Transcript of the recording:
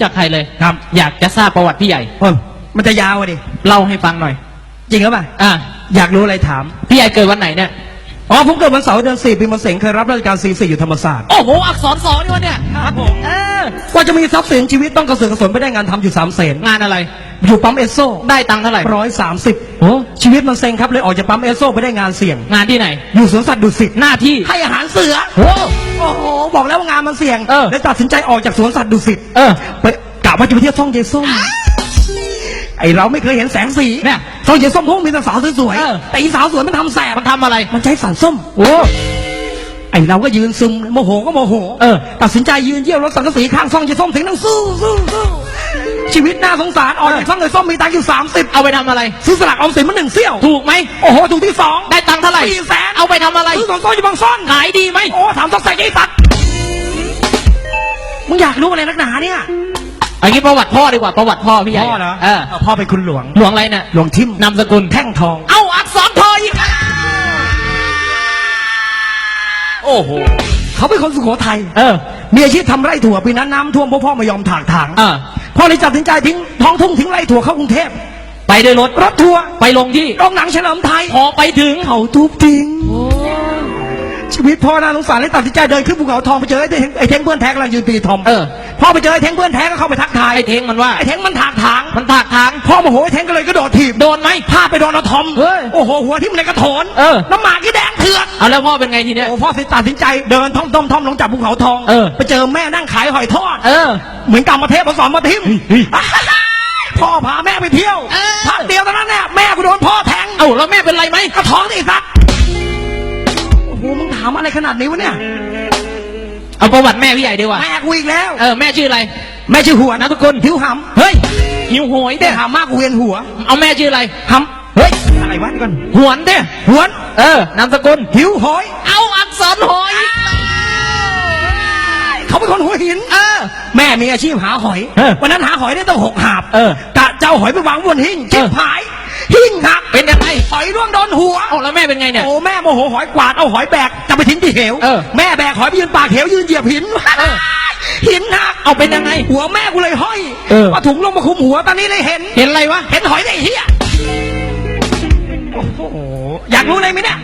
จากใครเลยครับ อยากจะทราบประวัติพี่ใหญ่ เออมันจะยาวอะดิ เล่าให้ฟังหน่อย จริงหรือเปล่าอะอยากรู้อะไรถาม พี่ใหญ่เกิดวันไหนเนี่ย อ๋อผมเกิดวันเสาร์เดือนสี่ปีมะเสงเคยรับราชการสี่สี่อยู่ธรรมศาสตร์ โอ้โห อักษรสองนี่วะเนี่ยครับผมเออกว่าจะมีทรัพย์สินชีวิตต้องกระเสือกกระสนไปได้งานทำอยู่สามเสนงานอะไร อยู่ปั๊มเอสโซได้ตังค์เท่าไหร่ ร้อยสามสิบโอ้ ชีวิตมันเซ็งครับเลยออกจากปั๊มเอสโซไปได้งานเสี่ยง งานที่ไหน อยู่สวนสัตว์ดุสิตหน้าที่ ให้อาหารเสือ โอ้ โอ้โห บอกแล้วว่างานมันเสี่ยงเออ เลยตัดสินใจออกจากสวนสัตว์ดุสิตเออ ไปกะว่าจะไปเที่ยวซ่องเยส้ม ไอเราไม่เคยเห็นแสงสีเนี่ยซ่องเยส้มพวกมีแต่สาวสวยเออ ๆแต่อีสาวสวยมันทำแสบมันทำอะไร มันใช้สารส้ม โอ้ ไอเราก็ยืนซึมโมโหก็โมโหเออ ตัดสินใจยืนเยี่ยวรถสังกะสีข้างซ่องเยส้มเสียงดังสู้สู้สู้ชีวิตน่าสงสารออกจากซ่องเยส้มมีตังค์อยู่สามสิบเอาไปทำอะไร ซื้อสลากออมสินมาหนึ่งเซี่ยวถูกไหม โอ้โหถูกที่สองได้ตังค์เท่าไหร่ สี่แสนเอาไปทำอะไร ซื้อสองซ่อนอยู่บางซ่อนขายดีไหม โอ้ถามต้องใส่ใจสัตว์มึงอยากรู้อะไรนักหนาเนี่ย อันนี้ประวัติพ่อดีกว่าประวัติพ่อพี่ใหญ่พ่อเหรอเออพ่อเป็นคุณหลวง หลวงอะไรเนี่ยหลวงทิมนามสกุลแท่งทอง เอาอักษรทออีกโอ้โหเขาเป็นคนสุโขทัยเออ มีอาชีพทำไร่ถั่วปีนั้นน้ำท่วมพ่อพ่อไม่ยอมถากถางเออ พ่อเลยตัดสินใจทิ้งท้องทุ่งทิ้งไร่ถั่วเข้ากรุงเทพไปด้วยรถรถทัวร์ไปลงที่โรงหนังเฉลิมไทยพอไปถึงเขาทุบทิ้งชีวิตพ่อน่าสงสารเลยตัดสินใจเดินขึ้นภูเขาทองไปเจอไอ้เท้งไอ้เท้งเพื่อนแท้กำลังยืนตีทอมเออ พ่อไปเจอไอ้เท้งเพื่อนแท้ก็เข้าไปทักทายไอ้เทงมันว่าไอ้เท้งมันถากถางมันถากทางพ่อโมโหไอ้เท้งก็เลยกระโดดถีบโดนไหมพาไปโดนเอาทอมเฮ้ยโอ้โหหัวที่มันในกระโถนเออน้ำหมากที่แดงเถือกเอาแล้วพ่อเป็นไงทีเนี้ยโอ้พ่อตัดสินใจเดินท่อมท่อมท่อมลงจากภูเขาทองเออไปเจอแม่นั่งขายหอยทอดเออ เหมือนกรรมเทพมาสอนมาทิมเฮ้ยพ่อพาแม่ไปเที่ยวเออพักเดียวเท่านั้นแน่แม่กูโดนพ่อแทงเอ้าแล้วแม่เป็นไรไหมกระท้องนี่สัตว์โอ้โหมึงถามอะไรขนาดนี้วะเนี่ย เอาประวัติแม่พี่ใหญ่ดีกว่า แม่กูอีกแล้ว เออแม่ชื่ออะไร แม่ชื่อหัวนะทุกคนหิวหเฮ้ยหิวโหยำเด้แต่หามากกูเวียนหัวเอาแม่ชื่ออะไรหำเฮ้ยอะไรวะเดี๋ยวก่อนหวนเด้หวน เออนามสกุล หิวหอยเอาอักษรหอย เขาเป็นคนหัวหิน เออ แม่มีอาชีพหาหอย เออวันนั้นหาหอยได้ต้องหกหาบเออกะเจ้าหอยไปวางบนหิ้งเอจิ้อมหาย หิ้งหักเป็นยังไงหอยร่วง โดนหัวเอาแล้วแม่เป็นไงเนี่ย โอ้แม่โมโหหอยกวาดเอาหอยแบกจะไปทิ้งที่เหวเออแม่แบกหอยไปยืนปากเหวยืนเหยียบหินเออหินหักเอาเป็นยังไง หัวแม่กูเลยห้อยเออว่าถุงลงมาคุมหัวตอนนี้เลยเห็น เห็นอะไรวะ เห็นหอยได้เฮียโอ้โหอยากรู้อะไรไหมเนี่ย